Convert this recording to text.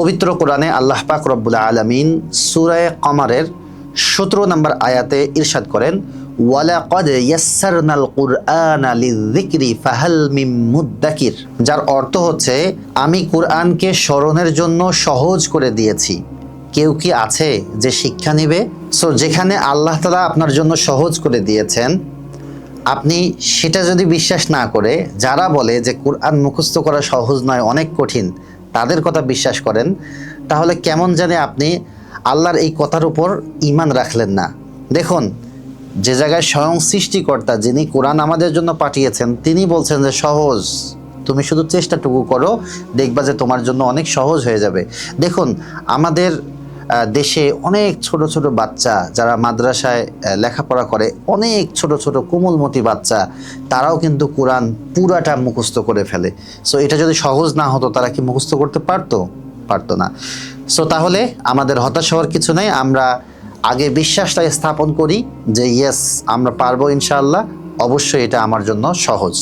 পবিত্র কোরআনে আল্লাহ পাক রব্বুল আলমিন সুরায় কমারের সতেরো নম্বর আয়াতে ইরশাদ করেন কুরআনা যার অর্থ হচ্ছে, আমি কোরআনকে স্মরণের জন্য সহজ করে দিয়েছি। কেউ কি আছে যে শিক্ষা নেবে? সো যেখানে আল্লাহ তালা আপনার জন্য সহজ করে দিয়েছেন, আপনি সেটা যদি বিশ্বাস না করে, যারা বলে যে কোরআন মুখস্থ করা সহজ নয়, অনেক কঠিন তাদের কথা বিশ্বাস করেন, তাহলে কেমন জানে আপনি আল্লাহর এই কথার উপর ইমান রাখলেন না? দেখুন, যে জায়গায় স্বয়ং সৃষ্টিকর্তা যিনি কোরআন আমাদের জন্য পাঠিয়েছেন, তিনি বলছেন যে সহজ, তুমি শুধু চেষ্টাটুকু করো, দেখবা যে তোমার জন্য অনেক সহজ হয়ে যাবে। দেখুন, আমাদের দেশে অনেক ছোট ছোট বাচ্চা যারা মাদ্রাসায় লেখাপড়া করে, অনেক ছোট ছোট কোমলমতি বাচ্চা, তারাও কিন্তু কোরআন পুরাটা মুখস্থ করে ফেলে। সো এটা যদি সহজ না হতো, তারা কি মুখস্থ করতে পারতো? পারতো না। সো তাহলে আমাদের হতাশ হওয়ার কিছু নেই। আমরা আগে বিশ্বাসটা স্থাপন করি যে ইয়েস আমরা পারব ইনশাআল্লাহ। অবশ্যই এটা আমার জন্য সহজ।